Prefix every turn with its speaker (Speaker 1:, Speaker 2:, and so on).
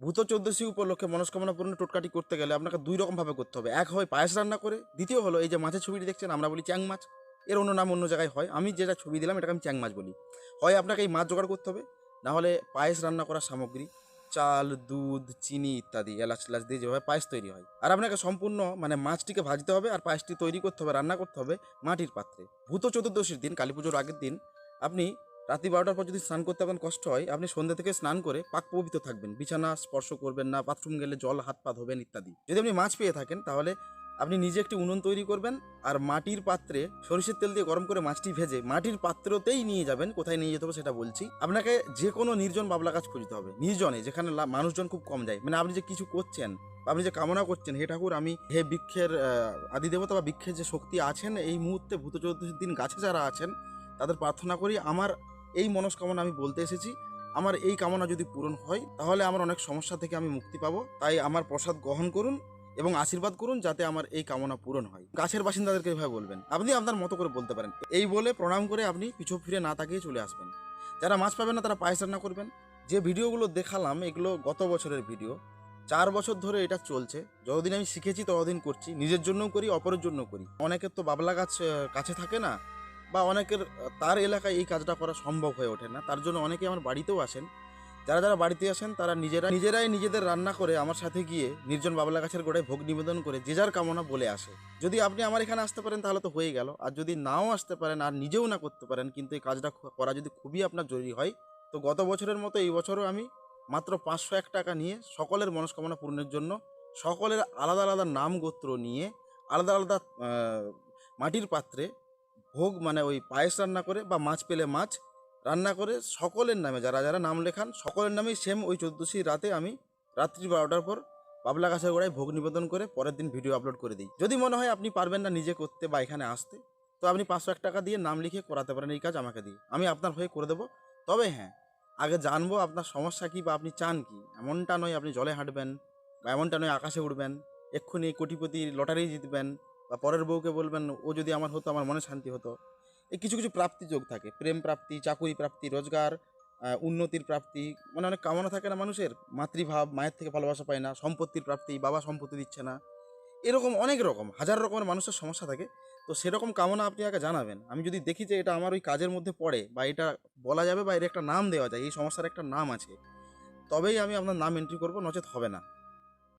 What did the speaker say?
Speaker 1: ভূত চোদ্দশী উপলক্ষে মনস্কামনা পূরণ টোটকাটি করতে গেলে আপনাকে দুই রকমভাবে করতে হবে। এক হয় পায়েস রান্না করে, দ্বিতীয় হলো এই যে মাছের ছবিটি দেখছেন, আমরা বলি চ্যাং মাছ। এর অন্য নাম অন্য জায়গায় হয়। আমি যেটা ছবি দিলাম, এটাকে আমি চ্যাং মাছ বলি। হয় আপনাকে এই মাছ জোগাড় করতে হবে, না হলে পায়েস রান্না করার সামগ্রী, চাল, দুধ, চিনি ইত্যাদি, এলাচ টেলাচ দিয়ে যেভাবে পায়েস তৈরি হয়। আর আপনাকে সম্পূর্ণ মানে মাছটিকে ভাজতে হবে আর পায়েসটি তৈরি করতে হবে, রান্না করতে হবে মাটির পাত্রে। ভূত চতুর্দশীর দিন, কালী পুজোর আগের দিন, আপনি রাত্রি বারোটার পর যদি স্নান করতে আপনার কষ্ট হয় আপনি সন্ধ্যা থেকে স্নান করে পাক পবিত্র থাকবেন। বিছানা স্পর্শ করবেন না বাথরুম গেলে জল হাত পা ধোবেন ইত্যাদি। যদি আপনি মাছ পেয়ে থাকেন তাহলে আপনি নিজে একটি উনুন তৈরি করবেন আর মাটির পাত্রে সরিষের তেল দিয়ে গরম করে মাছটি ভেজে মাটির পাত্রতেই নিয়ে যাবেন কোথায় নিয়ে যেতে হবে সেটা বলছি। আপনাকে যে কোনো নির্জন বাবলা গাছ খুঁজতে হবে নির্জনে যেখানে মানুষজন খুব কম যায়। মানে আপনি যে কিছু করছেন আপনি যে কামনা করছেন হে ঠাকুর আমি হে বৃক্ষের আহ, আদি দেবতা বা বৃক্ষের যে শক্তি আছেন এই মুহূর্তে ভূত চতুর্দশীর দিন গাছে যারা আছেন তাদের প্রার্থনা করি আমার এই মনস্কামনা আমি বলতে এসেছি। আমার এই কামনা যদি পূরণ হয়, তাহলে আমার অনেক সমস্যা থেকে আমি মুক্তি পাবো। তাই আমার প্রসাদ গ্রহণ করুন এবং আশীর্বাদ করুন যাতে আমার এই কামনা পূরণ হয়। গাছের বাসিন্দাদেরকে এভাবে বলবেন। আপনি আপনার মতো করে বলতে পারেন। এই বলে প্রণাম করে আপনি পিছু ফিরে না তাকিয়ে চলে আসবেন। যারা মাছ পাবেন না, তারা পায়েস রান্না করবেন। যে ভিডিওগুলো দেখালাম, এগুলো গত বছরের ভিডিও। চার বছর ধরে এটা চলছে। যতদিন আমি শিখেছি, ততদিন করছি। নিজের জন্যও করি, অপরের জন্য করি। অনেকের তো বাবলা গাছ কাছে থাকে না। বা অনেকের, তার এলাকায় এই কাজটা করা সম্ভব হয়ে ওঠে না। তার জন্য অনেকে আমার বাড়িতেও আসেন। যারা যারা বাড়িতে আসেন, তারা নিজেরা, নিজেরাই নিজেদের রান্না করে আমার সাথে গিয়ে নির্জন বাবলা গাছের গোড়ায় ভোগ নিবেদন করে যে যার কামনা বলে আসে। যদি আপনি আমার এখানে আসতে পারেন, তাহলে তো হয়ে গেল। আর যদি নাও আসতে পারেন, আর নিজেও না করতে পারেন, কিন্তু এই কাজটা করা যদি খুবই আপনার জরুরি হয়, তো গত বছরের মতো এই বছরও আমি মাত্র পাঁচশো এক টাকা নিয়ে সকলের মনস্কামনা পূরণের জন্য সকলের আলাদা আলাদা নাম গোত্র নিয়ে, আলাদা আলাদা মাটির পাত্রে ভোগ মানে ওই পায়েস রান্না করে বা মাছ পেলে মাছ রান্না করে সকলের নামে, যারা যারা নাম লেখান, সকলের নামেই সেম ওই চোদ্দোশী রাতে আমি রাত্রি বারোটার পর পাবলা গাছের গোড়ায় ভোগ নিবেদন করে পরের দিন ভিডিও আপলোড করে দিই। যদি মনে হয় আপনি পারবেন না নিজে করতে বা এখানে আসতে, তো আপনি পাঁচশো এক টাকা দিয়ে নাম লিখে করাতে পারেন, এই কাজ আমাকে দিয়ে। আমি আপনার হয়ে করে দেবো। তবে হ্যাঁ আগে জানব আপনার সমস্যা কী বা আপনি চান কি। এমনটা নয় আপনি জলে হাঁটবেন বা এমনটা নয় আকাশে উঠবেন এক্ষুনি কোটিপতি লটারি জিতবেন বা পরের বউকে বলবেন, ও যদি আমার হতো, আমার মনে শান্তি হতো। এই কিছু কিছু প্রাপ্তি যোগ থাকে। প্রেম প্রাপ্তি, চাকুরি প্রাপ্তি, রোজগার উন্নতির প্রাপ্তি। মানে অনেক কামনা থাকে না মানুষের। মাতৃভাব, মায়ের থেকে ভালোবাসা পায় না। সম্পত্তির প্রাপ্তি, বাবা সম্পত্তি দিচ্ছে না। এরকম অনেক রকম, হাজার রকমের মানুষের সমস্যা থাকে। তো সেরকম কামনা আপনি আগে জানাবেন। আমি যদি দেখি যে এটা আমার ওই কাজের মধ্যে পড়ে বা এটা বলা যাবে বা এর একটা নাম দেওয়া যায়, এই সমস্যার একটা নাম আছে, তবেই আমি আপনার নাম এন্ট্রি করব, নচেত হবে না।